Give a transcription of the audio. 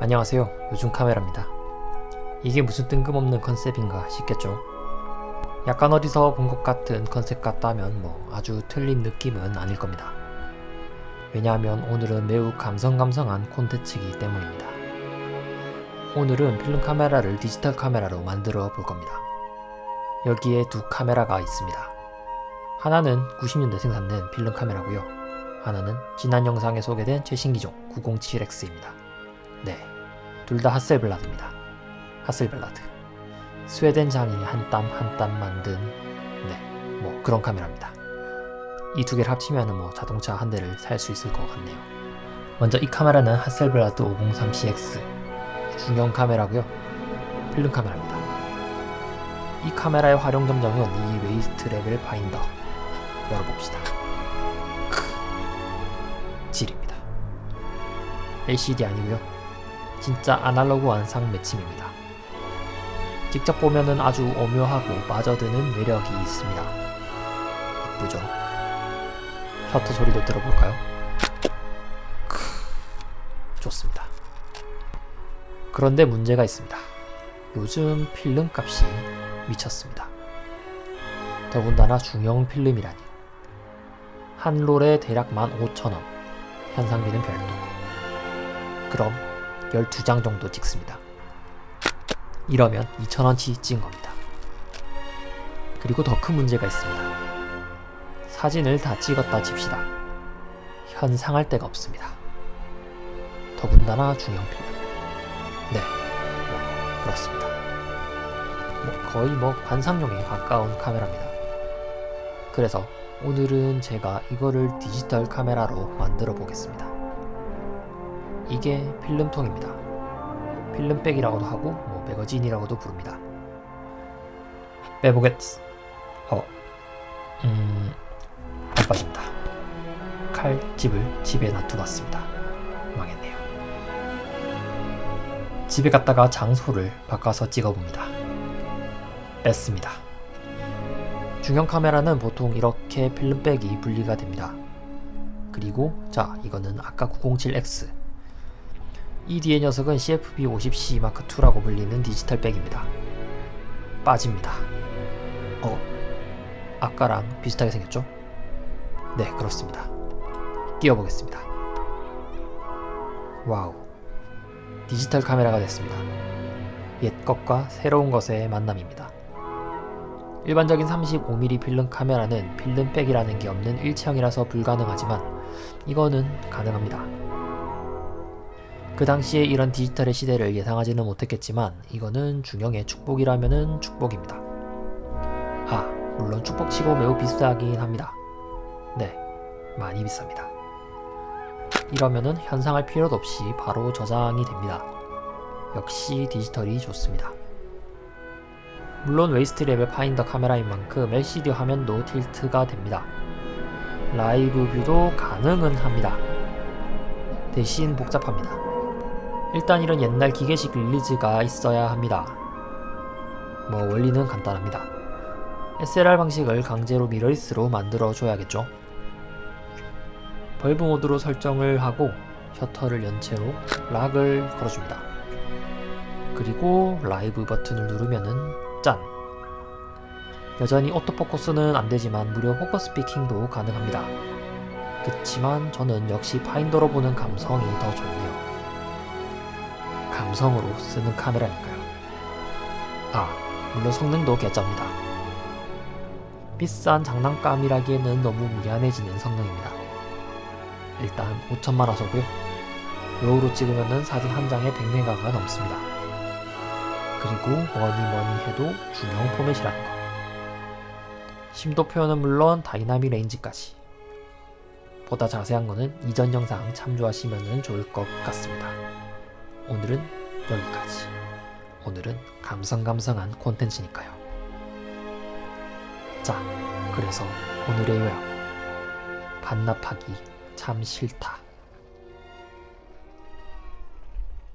안녕하세요. 요즘 카메라입니다. 이게 무슨 뜬금없는 컨셉인가 싶겠죠? 약간 어디서 본 것 같은 컨셉 같다면 뭐 아주 틀린 느낌은 아닐 겁니다. 왜냐하면 오늘은 매우 감성감성한 콘텐츠이기 때문입니다. 오늘은 필름 카메라를 디지털 카메라로 만들어 볼 겁니다. 여기에 두 카메라가 있습니다. 하나는 90년대 생산된 필름 카메라고요. 하나는 지난 영상에 소개된 최신 기종 907X입니다. 네, 둘 다 하셀블라드입니다. 하셀블라드. 스웨덴 장인이 한 땀 한 땀 만든 네, 뭐 그런 카메라입니다. 이 두 개를 합치면 뭐 자동차 한 대를 살 수 있을 것 같네요. 먼저 이 카메라는 하셀블라드 503CX 중형 카메라고요. 필름 카메라입니다. 이 카메라의 활용 점정은 이 웨이스트 레벨 파인더 열어봅시다. 크, 질입니다. LCD 아니고요. 진짜 아날로그한 상매침입니다. 직접 보면은 아주 오묘하고 빠져드는 매력이 있습니다. 예쁘죠? 셔터 소리도 들어볼까요? 크, 좋습니다. 그런데 문제가 있습니다. 요즘 필름 값이 미쳤습니다. 더군다나 중형 필름이라니. 한 롤에 대략 15,000원, 현상비는 별도. 그럼 12장 정도 찍습니다. 이러면 2,000원치 찍은 겁니다. 그리고 더 큰 문제가 있습니다. 사진을 다 찍었다 칩시다. 현상할 데가 없습니다. 더군다나 중형 필름. 네, 뭐 그렇습니다. 뭐 거의 뭐 관상용에 가까운 카메라입니다. 그래서 오늘은 제가 이거를 디지털 카메라로 만들어 보겠습니다. 이게 필름통입니다. 필름백이라고도 하고 뭐 매거진이라고도 부릅니다. 빼보겠. 어, 음, 안 빠집니다. 칼집을 집에 놔두고 왔습니다. 망했네요. 집에 갔다가 장소를 바꿔서 찍어봅니다. 뺐습니다. 중형 카메라는 보통 이렇게 필름백이 분리가 됩니다. 그리고 자 이거는 아까 907X 이 뒤에 녀석은 CFB50C 마크2라고 불리는 디지털 백입니다. 빠집니다. 어, 아까랑 비슷하게 생겼죠? 네, 그렇습니다. 끼워보겠습니다. 와우. 디지털 카메라가 됐습니다. 옛 것과 새로운 것의 만남입니다. 일반적인 35mm 필름 카메라는 필름 백이라는 게 없는 일체형이라서 불가능하지만 이거는 가능합니다. 그 당시에 이런 디지털의 시대를 예상하지는 못했겠지만 이거는 중형의 축복이라면은 축복입니다. 아, 물론 축복치고 매우 비싸긴 합니다. 네, 많이 비쌉니다. 이러면은 현상할 필요도 없이 바로 저장이 됩니다. 역시 디지털이 좋습니다. 물론 웨이스트 레벨 파인더 카메라인 만큼 LCD 화면도 틸트가 됩니다. 라이브 뷰도 가능은 합니다. 대신 복잡합니다. 일단 이런 옛날 기계식 릴리즈가 있어야 합니다. 뭐 원리는 간단합니다. SLR 방식을 강제로 미러리스로 만들어 줘야겠죠. 벌브 모드로 설정을 하고 셔터를 연 채로 락을 걸어줍니다. 그리고 라이브 버튼을 누르면은 짠! 여전히 오토포커스는 안되지만 무료 포커스 피킹도 가능합니다. 그치만 저는 역시 파인더로 보는 감성이 더 좋네요. 감성으로 쓰는 카메라니까요. 아, 물론 성능도 개짭니다. 비싼 장난감이라기에는 너무 미안해지는 성능입니다. 일단 5천만 화소고요. 로우로 찍으면 사진 한 장에 100메가가 넘습니다. 그리고 뭐니 뭐니 해도 중형 포맷이라는 거. 심도 표현은 물론 다이나믹 레인지까지. 보다 자세한 거는 이전 영상 참조하시면 좋을 것 같습니다. 오늘은 여기까지. 오늘은 감성감성한 콘텐츠니까요. 자, 그래서 오늘의 요약. 반납하기 참 싫다.